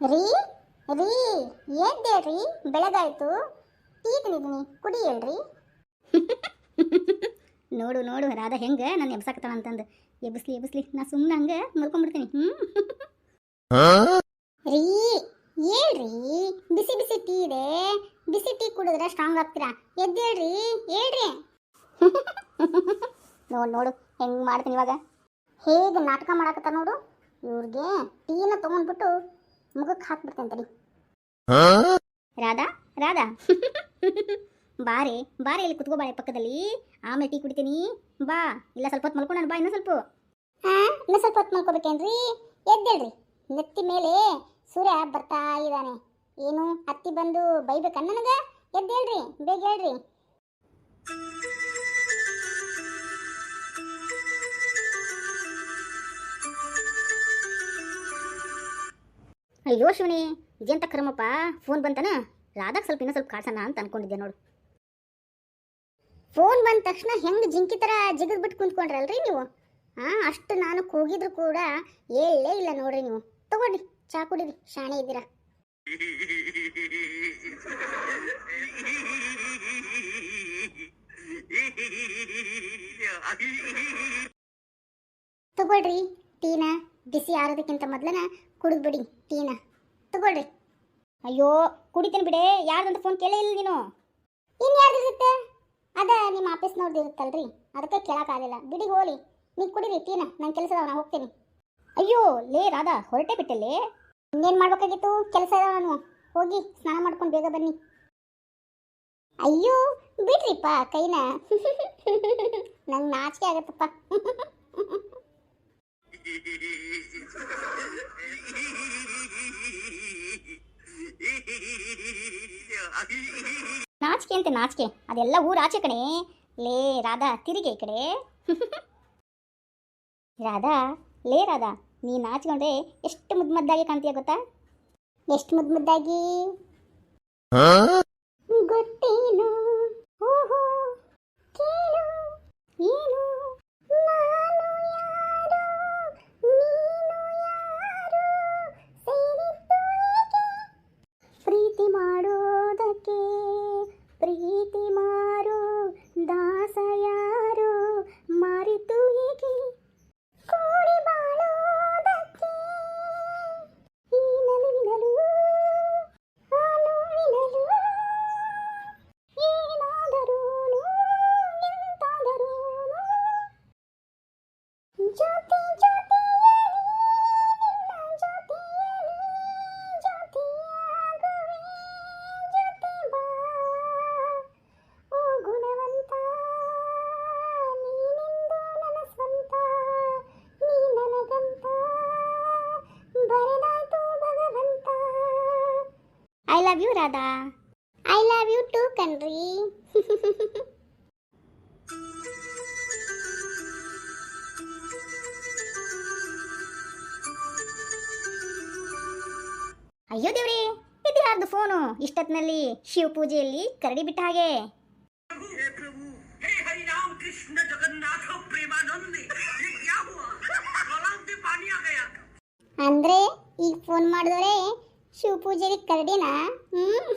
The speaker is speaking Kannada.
ರೀ ರೀ ಏದ್ದೇಳ್ರಿ ಬೆಳಗಾಯ್ತು. ಟೀ ತಿಂದಿದ್ದೀನಿ. ಕುಡಿಯಲ್ರಿ ನೋಡು ನೋಡು, ರಾಧ ಹೆಂಗೆ ನಾನು ಎಬ್ಸಕತ್ತಾಳ ಅಂತಂದು. ಎಬ್ಬಿಸ್ಲಿ ಎಬ್ಬಿಸ್ಲಿ. ನಾ ಸುಮ್ಮನೆ ಹಂಗೆ ಮಲ್ಕೊಂಡ್ಬಿಡ್ತೀನಿ ಹ್ಞೂ ಕುಡಿದ್ರೆ ಸ್ಟ್ರಾಂಗ್ ಆಗ್ತೀರಾ? ಎದ್ದೇಳ್ರಿ ಹೇಳ್ರಿ ನೋಡು ನೋಡು, ಹೆಂಗ್ ಮಾಡ್ತೀನಿ ಇವಾಗ. ಹೇಗೆ ನಾಟಕ ಮಾಡಾಕತ್ತ ನೋಡು. ಇವ್ರಿಗೆ ಟೀನ ತೊಗೊಂಡ್ಬಿಟ್ಟು ಮುಖಕ್ಕೆ ಹಾಕ್ಬಿಡ್ತೇನೆ ತಡಿ. ರಾಧಾ ರಾಧಾ. ಬಾರೆ ಬಾರೆ ಇಲ್ಲಿ ಕುತ್ಕೋಬಾಳೆ ಪಕ್ಕದಲ್ಲಿ. ಆಮೇಲೆ ಟೀ ಕುಡಿತೀನಿ. ಬಾ, ಇಲ್ಲ ಸ್ವಲ್ಪ ಹೊತ್ತು ಮಲ್ಕೊಂಡು ಬಾ ಇನ್ನೂ ಸ್ವಲ್ಪ. ಹಾ ಇನ್ನು ಸ್ವಲ್ಪ ಹೊತ್ತು ಮಲ್ಕೋಬೇಕೇನ್ರಿ? ಎದ್ದೇಳ್ರಿ ನೆತ್ತಿ ಮೇಲೆ ಸೂರ್ಯ ಬರ್ತಾ ಇದ್ದಾನೆ. ಏನು ಹತ್ತಿ ಬಂದು ಬೈಬೇಕನ್ನ ನನಗ? ಎದ್ದೇಳ್ರಿ ಬೇಗ ಹೇಳ್ರಿ. ಅಯ್ಯೋ ಶಿವನಿ ಇದೆಂತ ಕರ್ಮಪ್ಪ? ಫೋನ್ ಬಂತನ? ರಾಧಾಕ್ ಸ್ವಲ್ಪ ಇನ್ನೂ ಸ್ವಲ್ಪ ಕಾಡ್ಸೋಣ ಅಂತ ಅನ್ಕೊಂಡಿದ್ದೆ ನೋಡು. ಫೋನ್ ಬಂದ ತಕ್ಷಣ ಹೆಂಗ್ ಜಿಂಕಿ ತರ ಜಿಗದ್ ಬಿಟ್ಟು ಕುಂತ್ಕೊಂಡ್ರಲ್ರಿ ನೀವು? ಹಾಂ ಅಷ್ಟು ನಾನು ಕೂಗಿದ್ರು ಕೂಡ ಎಲ್ಲೇ ಇಲ್ಲ ನೋಡ್ರಿ ನೀವು. ತಗೊಳ್ಳಿ ಚಾ ಕುಡೀರಿ ಶಾಣೆ ಇದ್ದೀರಾ. ತಗೊಳ್ರಿ, ಟೀನ. ಬಿಸಿ ಆರೋದಕ್ಕಿಂತ ಮೊದ್ಲನ ಕುಡಿದ್ಬಿಡಿ, ಟೀನ. ತಗೊಳ್ರಿ. ಅಯ್ಯೋ, ಕುಡಿತೀನಿ ಬಿಡೆ. ಯಾರ್ದಂತ ಫೋನ್ ಕೇಳೇ ಇಲ್ಲ ನೀನು. ಇನ್ಯಾರ್ದಿರುತ್ತೆ ಅದ ನಿಮ್ಮ ಆಫೀಸ್ನವ್ರದ್ದು ಇರುತ್ತಲ್ರಿ. ಅದಕ್ಕೆ ಕೇಳಕ್ಕಾಗಲಿಲ್ಲ ಬಿಡಿ, ಹೋಲಿ. ನೀವು ಕುಡೀರಿ, ಟೀನ. ನನ್ನ ಕೆಲಸದವ ನಾ ಹೋಗ್ತೀನಿ. ಅಯ್ಯೋ, ಲೇ, ರಾಧಾ, ಹೊರಟೆ ಬಿಟ್ಟಲ್ಲೇ ಇನ್ನೇನು ಮಾಡ್ಬೇಕಾಗಿತ್ತು? ಕೆಲಸ ಇದಾವ ನಾನು. ಹೋಗಿ ಸ್ನಾನ ಮಾಡ್ಕೊಂಡು ಬೇಗ ಬನ್ನಿ. ಅಯ್ಯೋ, ಬಿಡ್ರಿಪ್ಪ ಕೈನ. ನಂಗೆ ನಾಚಿಕೆ ಆಗತ್ತಪ್ಪ. ನಾಚಿಕೆ ಅಂತೆ ನಾಚಿಕೆ. ಅದೆಲ್ಲ ಊರ ಆಚೆ ಕಣೆ. ಲೇ ರಾಧಾ ತಿರುಗಿ ಈ ಕಡೆ. ರಾಧಾ ಲೇ ರಾಧಾ ನೀ ನಾಚ್ಕೊಂಡ್ರೆ ಎಷ್ಟು ಮುದ್ದು ಮುದ್ದಾಗಿ ಕಾಣ್ತೀಯ ಗೊತ್ತಾ? ಎಷ್ಟು ಮುದ್ದು ಮುದ್ದಾಗಿ? ಗೊತ್ತೇನು? Love you Radha I love you too ಕಣ್ರಿ ಅಯ್ಯೋ ದೇವ್ರಿ ಇದು ಯಾರ್ದು ಫೋನು ಇಷ್ಟತ್ನಲ್ಲಿ ಶಿವ ಪೂಜೆಯಲ್ಲಿ ಕರಡಿ ಬಿಟ್ಟ ಹಾಗೆ. ಕೃಷ್ಣ ಅಂದ್ರೆ ಈಗ ಫೋನ್ ಮಾಡಿದ್ರೆ ಶಿವ ಪೂಜೆಗೆ ಕರಡಿನ ಹ್ಮ್.